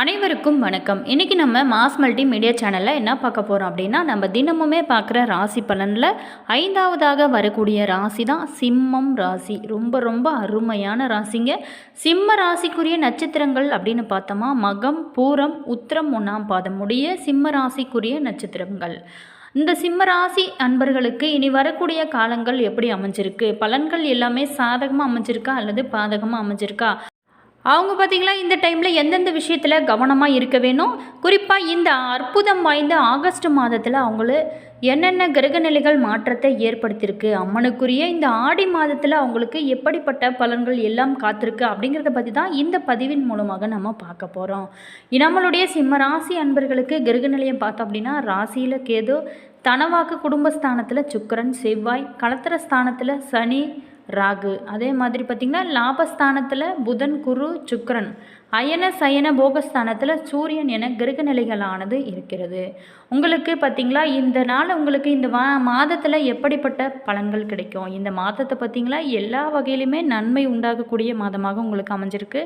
அனைவருக்கும் வணக்கம். இன்றைக்கி நம்ம மாஸ் மல்டி மீடியா சேனலில் என்ன பார்க்க போகிறோம் அப்படின்னா நம்ம தினமுமே பார்க்குற ராசி பலனில் ஐந்தாவதாக வரக்கூடிய ராசி தான் சிம்மம் ராசி. ரொம்ப ரொம்ப அருமையான ராசிங்க. சிம்ம ராசிக்குரிய நட்சத்திரங்கள் அப்படின்னு பார்த்தோமா மகம் பூரம் உத்திரம் ஒன்றாம் பாதம் சிம்ம ராசிக்குரிய நட்சத்திரங்கள். இந்த சிம்ம ராசி அன்பர்களுக்கு இனி வரக்கூடிய காலங்கள் எப்படி அமைஞ்சிருக்கு? பலன்கள் எல்லாமே சாதகமாக அமைஞ்சிருக்கா அல்லது பாதகமாக அமைஞ்சிருக்கா? அவங்க பார்த்திங்களா இந்த டைமில் எந்தெந்த விஷயத்தில் கவனமாக இருக்க வேணும்? குறிப்பாக இந்த அற்புதம் வாய்ந்த ஆகஸ்ட் மாதத்தில் அவங்கள என்னென்ன கிரகநிலைகள் மாற்றத்தை ஏற்படுத்தியிருக்கு? அம்மனுக்குரிய இந்த ஆடி மாதத்தில் அவங்களுக்கு எப்படிப்பட்ட பலன்கள் எல்லாம் காத்திருக்கு? அப்படிங்கிறத பற்றி தான் இந்த பதிவின் மூலமாக நம்ம பார்க்க போகிறோம் நம்மளுடைய சிம்ம ராசி அன்பர்களுக்கு கிரகநிலையம் பார்த்தோம் அப்படின்னா ராசியில் கேது தனவாக்கு குடும்பஸ்தானத்தில் சுக்கிரன் செவ்வாய் கலத்திர ஸ்தானத்தில் சனி ராகு. அதே மாதிரி பார்த்திங்கன்னா லாபஸ்தானத்தில் புதன் குரு சுக்கரன். அயன சயன போகஸ்தானத்தில் சூரியன் என கிரக நிலைகளானது இருக்கிறது. உங்களுக்கு பார்த்திங்களா இந்த நாள் உங்களுக்கு இந்த வா மாதத்தில் எப்படிப்பட்ட பலன்கள் கிடைக்கும்? இந்த மாதத்தை பார்த்திங்களா எல்லா வகையிலுமே நன்மை உண்டாகக்கூடிய மாதமாக உங்களுக்கு அமைஞ்சிருக்கு.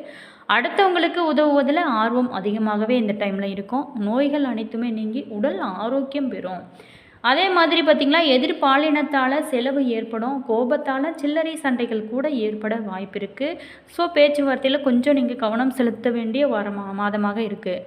அடுத்தவங்களுக்கு உதவுவதில் ஆர்வம் அதிகமாகவே இந்த டைமில் இருக்கும். நோய்கள் அனைத்துமே நீங்கி உடல் ஆரோக்கியம் பெறும். அதே மாதிரி பார்த்திங்களா எதிர்பாலினத்தால் செலவு ஏற்படும் கோபத்தால் சில்லறை சண்டைகள் கூட ஏற்பட வாய்ப்பு இருக்குது ஸோ பேச்சுவார்த்தையில் கொஞ்சம் நீங்கள் கவனம் செலுத்த வேண்டிய வாரமாக மாதமாக இருக்குது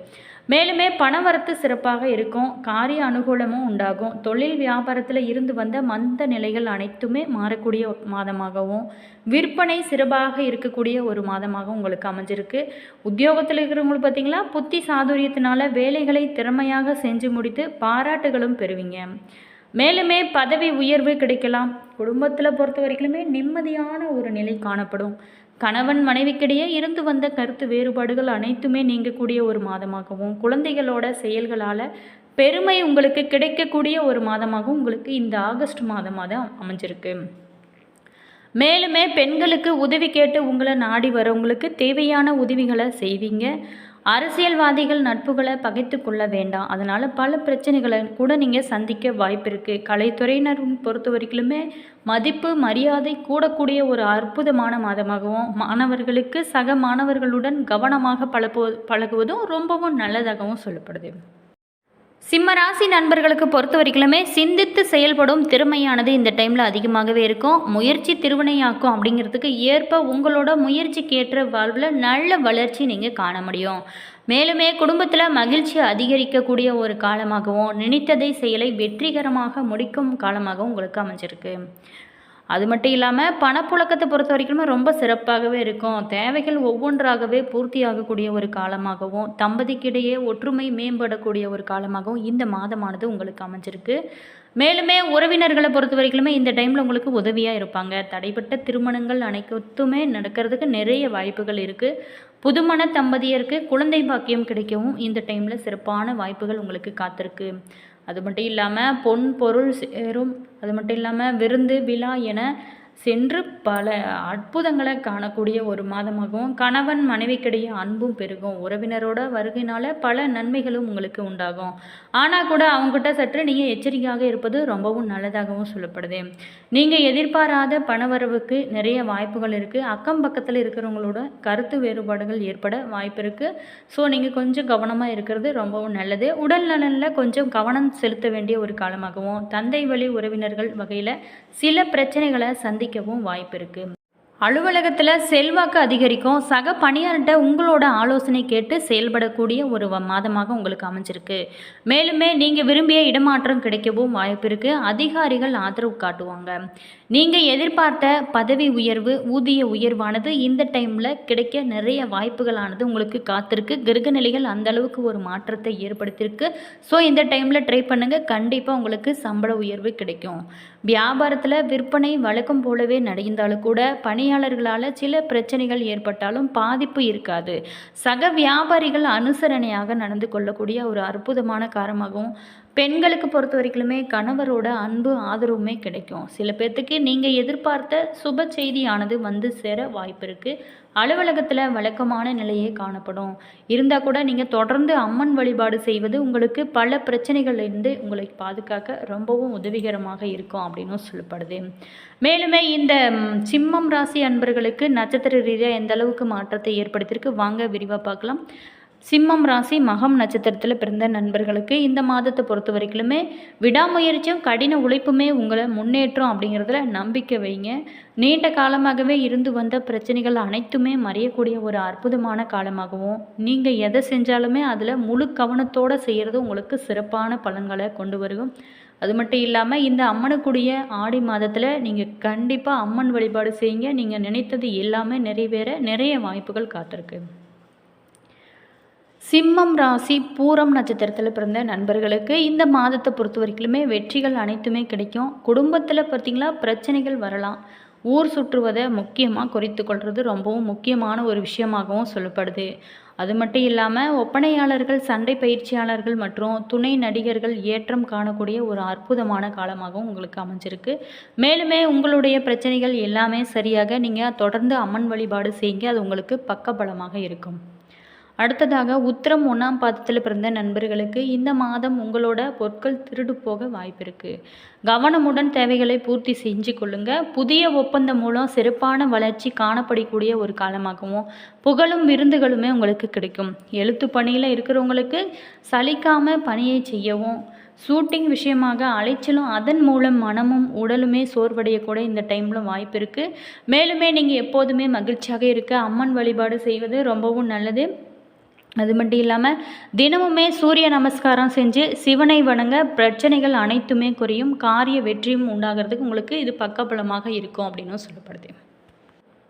மேலுமே பணவரத்து சிறப்பாக இருக்கும். காரிய அனுகூலமும் உண்டாகும். தொழில் வியாபாரத்தில் இருந்து வந்த மந்த நிலைகள் அனைத்துமே மாறக்கூடிய மாதமாகவும் விற்பனை சிறப்பாக இருக்கக்கூடிய ஒரு மாதமாக உங்களுக்கு அமைஞ்சிருக்கு. உத்தியோகத்தில் இருக்கிறவங்களுக்கு பார்த்தீங்களா புத்தி சாதுரியத்தினால வேலைகளை திறமையாக செஞ்சு முடித்து பாராட்டுகளும் பெறுவீங்க. மேலுமே பதவி உயர்வு கிடைக்கலாம். குடும்பத்தில் பொறுத்த வரைக்குமே நிம்மதியான ஒரு நிலை காணப்படும். கணவன் மனைவிக்கிடையே இருந்து வந்த கருத்து வேறுபாடுகள் அனைத்துமே நீங்கக்கூடிய ஒரு மாதமாகவும் குழந்தைகளோட செயல்களால் பெருமை உங்களுக்கு கிடைக்கக்கூடிய ஒரு மாதமாகவும் உங்களுக்கு இந்த ஆகஸ்ட் மாதமாக தான் அமைஞ்சிருக்கு. மேலுமே பெண்களுக்கு உதவி கேட்டு உங்களை நாடி வரவங்களுக்கு தேவையான உதவிகளை செய்வீங்க. அரசியல்வாதிகள் நட்புகளை பகைத்து கொள்ள வேண்டாம். அதனால் பல பிரச்சனைகளை கூட நீங்கள் சந்திக்க வாய்ப்பு இருக்குது கலைத்துறையினர் பொறுத்த வரைக்குமே மதிப்பு மரியாதை கூடக்கூடிய ஒரு அற்புதமான மாதமாகவும் மாணவர்களுக்கு சக மாணவர்களுடன் கவனமாக பழப்பு பழகுவதும் ரொம்பவும் நல்லதாகவும் சொல்லப்படுது. சிம்ம ராசி நண்பர்களுக்கு பொறுத்த வரைக்குமே சிந்தித்து செயல்படும் திறமையானது இந்த டைமில் அதிகமாகவே இருக்கும். முயற்சி திருவினையாக்கும் அப்படிங்கிறதுக்கு ஏற்ப உங்களோட முயற்சிக்கேற்ற வாழ்வில் நல்ல வளர்ச்சி நீங்கள் காண முடியும். மேலுமே குடும்பத்தில் மகிழ்ச்சி அதிகரிக்கக்கூடிய ஒரு காலமாகவும் நினைத்ததை செயலை வெற்றிகரமாக முடிக்கும் காலமாகவும் உங்களுக்கு அமைஞ்சிருக்கு. அது மட்டும் இல்லாமல் பணப்புழக்கத்தை பொறுத்த வரைக்குமே ரொம்ப சிறப்பாகவே இருக்கும். தேவைகள் ஒவ்வொன்றாகவே பூர்த்தி ஆகக்கூடிய ஒரு காலமாகவும் தம்பதிக்கிடையே ஒற்றுமை மேம்படக்கூடிய ஒரு காலமாகவும் இந்த மாதமானது உங்களுக்கு அமைஞ்சிருக்கு. மேலுமே உறவினர்களை பொறுத்த வரைக்குமே இந்த டைமில் உங்களுக்கு உதவியாக இருப்பாங்க. தடைப்பட்ட திருமணங்கள் அனைத்துமே நடக்கிறதுக்கு நிறைய வாய்ப்புகள் இருக்குது புதுமண தம்பதியருக்கு குழந்தை பாக்கியம் கிடைக்கவும் இந்த டைமில் சிறப்பான வாய்ப்புகள் உங்களுக்கு காத்திருக்கு. அது மட்டும் இல்லாமல் பொன் பொருள் சேரும். அது மட்டும் இல்லாமல் விருந்து விழா என சென்று பல அற்புதங்களை காணக்கூடிய ஒரு மாதமாகவும் கணவன் மனைவிக்கிடையே அன்பும் பெருகும். உறவினரோட வருகையினால் பல நன்மைகளும் உங்களுக்கு உண்டாகும். ஆனால் கூட அவங்ககிட்ட சற்று நீங்கள் எச்சரிக்கையாக இருப்பது ரொம்பவும் நல்லதாகவும் சொல்லப்படுது. நீங்கள் எதிர்பாராத பணவரவுக்கு நிறைய வாய்ப்புகள் இருக்குது அக்கம் பக்கத்தில் இருக்கிறவங்களோட கருத்து வேறுபாடுகள் ஏற்பட வாய்ப்பு இருக்குது ஸோ நீங்கள் கொஞ்சம் கவனமாக இருக்கிறது ரொம்பவும் நல்லது. உடல் நலனில் கொஞ்சம் கவனம் செலுத்த வேண்டிய ஒரு காலமாகவும் தந்தை வழி உறவினர்கள் வகையில் சில பிரச்சனைகளை சந்திக்கவும் வாய்ப்பு இருக்குது அலுவலகத்தில் செல்வாக்கு அதிகரிக்கும். சக பணியாளர்கிட்ட உங்களோட ஆலோசனை கேட்டு செயல்படக்கூடிய ஒரு வ- மாதமாக உங்களுக்கு அமைஞ்சிருக்கு. மேலுமே நீங்கள் விரும்பிய இடமாற்றம் கிடைக்கவும் வாய்ப்பு இருக்குது அதிகாரிகள் ஆதரவு காட்டுவாங்க. நீங்கள் எதிர்பார்த்த பதவி உயர்வு ஊதிய உயர்வானது இந்த டைமில் கிடைக்க நிறைய வாய்ப்புகளானது உங்களுக்கு காத்திருக்கு. கிருகநிலைகள் அந்த அளவுக்கு ஒரு மாற்றத்தை ஏற்படுத்தியிருக்கு. ஸோ இந்த டைமில் ட்ரை பண்ணுங்கள் கண்டிப்பாக உங்களுக்கு சம்பள உயர்வு கிடைக்கும். வியாபாரத்தில் விற்பனை வழக்கம் போலவே நடந்தாலும் கூட பணியாளர்களால் சில பிரச்சனைகள் ஏற்பட்டாலும் பாதிப்பு இருக்காது. சக வியாபாரிகள் அனுசரணையாக நடந்து கொள்ளக்கூடிய ஒரு அற்புதமான காரமாகவும் பெண்களுக்கு பொறுத்த வரைக்குமே கணவரோட அன்பு ஆதரவுமே கிடைக்கும். சில பேர்த்துக்கு நீங்கள் எதிர்பார்த்த சுப செய்தியானது வந்து சேர வாய்ப்பு இருக்குது அலுவலகத்தில் வழக்கமான நிலையே காணப்படும். இருந்தால் கூட நீங்கள் தொடர்ந்து அம்மன் வழிபாடு செய்வது உங்களுக்கு பல பிரச்சனைகள்லேருந்து உங்களை பாதுகாக்க ரொம்பவும் உதவிகரமாக இருக்கும் அப்படின்னும் சொல்லப்படுது. மேலுமே இந்த சிம்மம் ராசி அன்பர்களுக்கு நட்சத்திர ரீதியாக எந்த அளவுக்கு மாற்றத்தை ஏற்படுத்தியிருக்கு? வாங்க விரிவாக பார்க்கலாம். சிம்மம் ராசி மகம் நட்சத்திரத்தில் பிறந்த நண்பர்களுக்கு இந்த மாதத்தை பொறுத்த வரைக்குமே விடாமுயற்சியும் கடின உழைப்புமே உங்களை முன்னேற்றம் அப்படிங்கிறதுல நம்பிக்கை வைங்க. நீண்ட காலமாகவே இருந்து வந்த பிரச்சனைகள் அனைத்துமே மறையக்கூடிய ஒரு அற்புதமான காலமாகவும் நீங்கள் எதை செஞ்சாலுமே அதில் முழு கவனத்தோடு செய்கிறது உங்களுக்கு சிறப்பான பலன்களை கொண்டு வரும். அது மட்டும் இல்லாமல் இந்த அம்மனுக்குரிய ஆடி மாதத்தில் நீங்கள் கண்டிப்பாக அம்மன் வழிபாடு செய்யுங்க. நீங்கள் நினைத்தது எல்லாமே நிறைவேற நிறைய வாய்ப்புகள் காத்திருக்கு. சிம்மம் ராசி பூரம் நட்சத்திரத்தில் பிறந்த நண்பர்களுக்கு இந்த மாதத்தை பொறுத்த வரைக்குமே வெற்றிகள் அனைத்துமே கிடைக்கும். குடும்பத்தில் பார்த்திங்களா பிரச்சனைகள் வரலாம். ஊர் சுற்றுவதை முக்கியமாக குறித்து கொள்வது ரொம்பவும் முக்கியமான ஒரு விஷயமாகவும் சொல்லப்படுது. அது மட்டும் இல்லாமல் ஒப்பனையாளர்கள் சண்டை பயிற்சியாளர்கள் மற்றும் துணை நடிகர்கள் ஏற்றம் காணக்கூடிய ஒரு அற்புதமான காலமாகவும் உங்களுக்கு அமைஞ்சிருக்கு. மேலுமே உங்களுடைய பிரச்சனைகள் எல்லாமே சரியாக நீங்கள் தொடர்ந்து அம்மன் வழிபாடு செய்யுங்க. அது உங்களுக்கு பக்கபலமாக இருக்கும். அடுத்ததாக உத்திரம் ஒன்றாம் பாதத்தில் பிறந்த நண்பர்களுக்கு இந்த மாதம் உங்களோட பொருட்கள் திருடு போக வாய்ப்பு இருக்குது கவனமுடன் தேவைகளை பூர்த்தி செஞ்சு கொள்ளுங்க. புதிய ஒப்பந்தம் மூலம் சிறப்பான வளர்ச்சி காணப்படக்கூடிய ஒரு காலமாகவும் புகழும் விருந்துகளுமே உங்களுக்கு கிடைக்கும். எழுத்து பணியில் இருக்கிறவங்களுக்கு சலிக்காமல் பணியை செய்யவும் ஷூட்டிங் விஷயமாக அலைச்சலும் அதன் மூலம் மனமும் உடலுமே சோர்வடையக்கூட இந்த டைமில் வாய்ப்பு இருக்குது மேலுமே நீங்கள் எப்போதுமே மகிழ்ச்சியாக இருக்க அம்மன் வழிபாடு செய்வது ரொம்பவும் நல்லது. அது மட்டும் இல்லாமல் தினமுமே சூரிய நமஸ்காரம் செஞ்சு சிவனை வணங்க பிரச்சனைகள் அனைத்துமே குறையும் காரிய வெற்றியும் உண்டாகிறதுக்கு உங்களுக்கு இது பக்கபலமாக இருக்கும் அப்படின்னும் சொல்லப்படுது.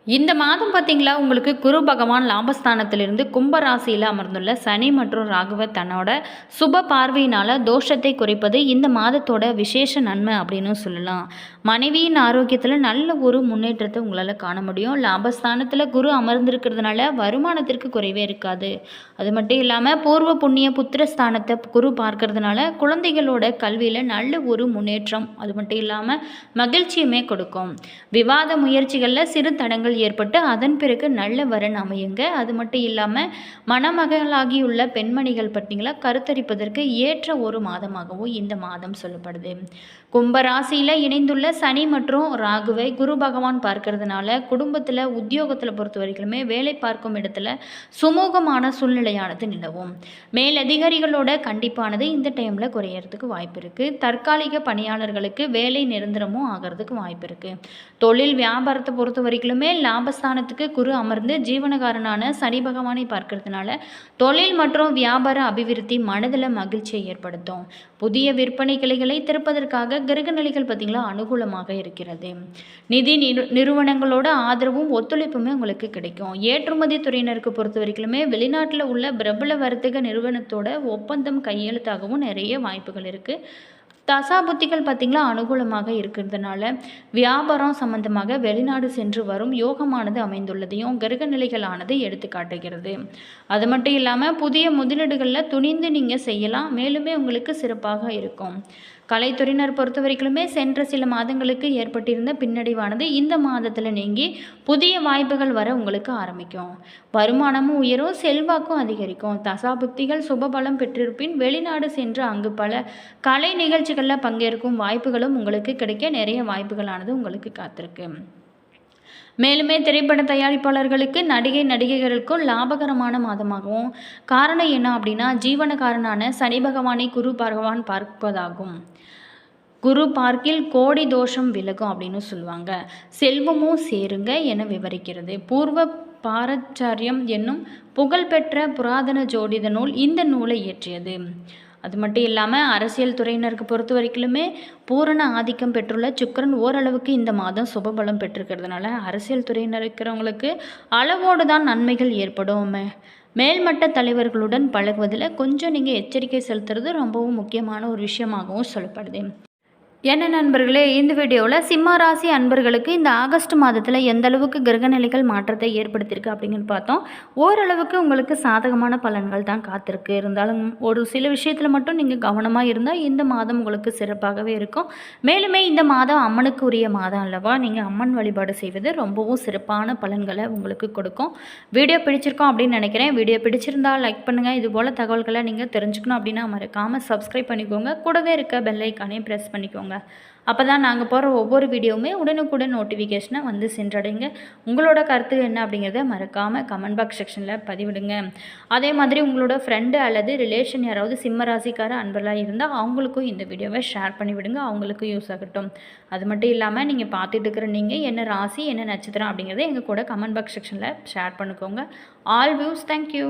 இந்த மாதம் பார்த்தீங்களா உங்களுக்கு குரு பகவான் லாபஸ்தானத்திலிருந்து கும்பராசியில் அமர்ந்துள்ள சனி மற்றும் ராகுவ தன்னோட சுப பார்வையினால் தோஷத்தை குறைப்பது இந்த மாதத்தோட விசேஷ நன்மை அப்படின்னு சொல்லலாம். மனைவியின் ஆரோக்கியத்தில் நல்ல ஒரு முன்னேற்றத்தை உங்களால் காண முடியும். லாபஸ்தானத்தில் குரு அமர்ந்திருக்கிறதுனால வருமானத்திற்கு குறைவே இருக்காது. அது மட்டும் இல்லாமல் பூர்வ புண்ணிய புத்திரஸ்தானத்தை குரு பார்க்கறதுனால குழந்தைகளோட கல்வியில் நல்ல ஒரு முன்னேற்றம் அது மட்டும் இல்லாமல் மகிழ்ச்சியுமே கொடுக்கும். விவாத முயற்சிகளில் சிறு தடங்கள் ஏற்பட்டு அதன் பிறகு நல்ல வரன் அமையுங்க. அது மட்டும் இல்லாமல் மணமகளாகியுள்ள பெண்மணிகள் பார்த்தீங்களா கருத்தரிப்பதற்கு ஏற்ற ஒரு மாதமாகவும் இந்த மாதம் சொல்லப்படுது. கும்பராசியில் இணைந்துள்ள சனி மற்றும் ராகுவை குரு பகவான் பார்க்கறதுனால குடும்பத்தில் உத்தியோகத்தில் பொறுத்த வரைக்குமே வேலை பார்க்கும் இடத்துல சுமூகமான சூழ்நிலையானது நிலவும். மேலதிகாரிகளோட கண்டிப்பானது இந்த டைமில் குறையறதுக்கு வாய்ப்பு இருக்குது தற்காலிக பணியாளர்களுக்கு வேலை நிரந்தரமும் ஆகிறதுக்கு வாய்ப்பு இருக்குது தொழில் வியாபாரத்தை பொறுத்த வரைக்குமே லாபஸ்தானத்துக்கு குரு அமர்ந்து ஜீவனகாரனான சனி பகவானை பார்க்கறதுனால தொழில் மற்றும் வியாபார அபிவிருத்தி மனதில் மகிழ்ச்சியை ஏற்படுத்தும். புதிய விற்பனை கிளைகளை திறப்பதற்காக கிரகநிலைகள் பார்த்திங்களா அனுகூலமாக இருக்கிறது. நிதி நிறு நிறுவனங்களோட ஆதரவும் ஒத்துழைப்புமே உங்களுக்கு கிடைக்கும். ஏற்றுமதி துறையினருக்கு பொறுத்த வரைக்குமே வெளிநாட்டில் உள்ள பிரபல வர்த்தக நிறுவனத்தோட ஒப்பந்தம் கையெழுத்தாகவும் நிறைய வாய்ப்புகள் இருக்குது தசாபுத்திகள் பார்த்திங்களா அனுகூலமாக இருக்கிறதுனால வியாபாரம் சம்பந்தமாக வெளிநாடு சென்று வரும் யோகமானது அமைந்துள்ளதையும் கிரக நிலைகளானது எடுத்து காட்டுகிறது. அது மட்டும் இல்லாமல் புதிய முதலீடுகளில் துணிந்து நீங்கள் செய்யலாம் மேலுமே உங்களுக்கு சிறப்பாக இருக்கும். கலைத்துறையினர் பொறுத்த வரைக்குமே சென்ற சில மாதங்களுக்கு ஏற்பட்டிருந்த பின்னடைவானது இந்த மாதத்தில் நீங்கி புதிய வாய்ப்புகள் வர உங்களுக்கு ஆரம்பிக்கும். வருமானமும் உயரும் செல்வாக்கும் அதிகரிக்கும். தசாபுக்திகள் சுபபலம் பெற்றிருப்பின் வெளிநாடு சென்று அங்கு பல கலை நிகழ்ச்சிகளில் பங்கேற்கும் வாய்ப்புகளும் உங்களுக்கு கிடைக்க நிறைய வாய்ப்புகளானது உங்களுக்கு காத்திருக்கு. மேலுமே திரைப்பட தயாரிப்பாளர்களுக்கு நடிகை நடிகைகளுக்கும் லாபகரமான மாதமாகவும் காரணம் என்ன அப்படின்னா ஜீவனக்காரனான சனி பகவானை குரு பகவான் பார்ப்பதாகும். குரு பார்க்கில் கோடி தோஷம் விலகும் அப்படின்னு சொல்லுவாங்க. செல்வமும் சேருங்க என விவரிக்கிறது. பூர்வ பாரச்சாரியம் என்னும் புகழ்பெற்ற புராதன ஜோடித நூல் இந்த நூலை இயற்றியது. அது மட்டும் இல்லாமல் அரசியல் துறையினருக்கு பொறுத்த வரைக்குமே பூரண ஆதிக்கம் பெற்றுள்ள சுக்கரன் ஓரளவுக்கு இந்த மாதம் சுபபலம் பெற்றிருக்கிறதுனால அரசியல் துறையினர் இருக்கிறவங்களுக்கு அளவோடு தான் நன்மைகள் ஏற்படும். மேல்மட்ட தலைவர்களுடன் பழகுவதில் கொஞ்சம் நீங்கள் எச்சரிக்கை செலுத்துறது ரொம்பவும் முக்கியமான ஒரு விஷயமாகவும் சொல்லப்படுது. என்ன நண்பர்களே இந்த வீடியோவில் சிம்ம ராசி அன்பர்களுக்கு இந்த ஆகஸ்ட் மாதத்தில் எந்த அளவுக்கு கிரகநிலைகள் மாற்றத்தை ஏற்படுத்தியிருக்கு அப்படிங்கன்னு பார்த்தோம். ஓரளவுக்கு உங்களுக்கு சாதகமான பலன்கள் தான் காத்திருக்கு. இருந்தாலும் ஒரு சில விஷயத்தில் மட்டும் நீங்கள் கவனமாக இருந்தால் இந்த மாதம் உங்களுக்கு சிறப்பாகவே இருக்கும். மேலுமே இந்த மாதம் அம்மனுக்கு உரிய மாதம் அல்லவா? நீங்கள் அம்மன் வழிபாடு செய்வது ரொம்பவும் சிறப்பான பலன்களை உங்களுக்கு கொடுக்கும். வீடியோ பிடிச்சிருக்கோம் அப்படின்னு நினைக்கிறேன். வீடியோ பிடிச்சிருந்தால் லைக் பண்ணுங்கள் இது போல் தகவல்களை நீங்கள் தெரிஞ்சுக்கணும் அப்படின்னா மறக்காமல் சப்ஸ்கிரைப் பண்ணிக்கோங்க. கூடவே இருக்க பெல்லைக்கானே ப்ரெஸ் பண்ணிக்கோங்க. வச்சுக்கோங்க அப்போ தான் நாங்கள் போகிற ஒவ்வொரு வீடியோவுமே உடனுக்குடன் நோட்டிஃபிகேஷனை வந்து சென்றடைங்க. உங்களோட கருத்து என்ன அப்படிங்கிறத மறக்காமல் கமெண்ட் பாக்ஸ் செக்ஷனில் பதிவிடுங்க. அதே மாதிரி உங்களோட ஃப்ரெண்டு அல்லது ரிலேஷன் யாராவது சிம்ம ராசிக்கார அன்பர்களாக இருந்தால் அவங்களுக்கும் இந்த வீடியோவை ஷேர் பண்ணிவிடுங்க. அவங்களுக்கும் யூஸ் ஆகட்டும். அது மட்டும் இல்லாமல் நீங்கள் பார்த்துட்டு இருக்கிற நீங்கள் என்ன ராசி என்ன நட்சத்திரம் அப்படிங்கிறத எங்கள் கூட கமெண்ட் பாக்ஸ் செக்ஷனில் ஷேர் பண்ணிக்கோங்க. All views thank you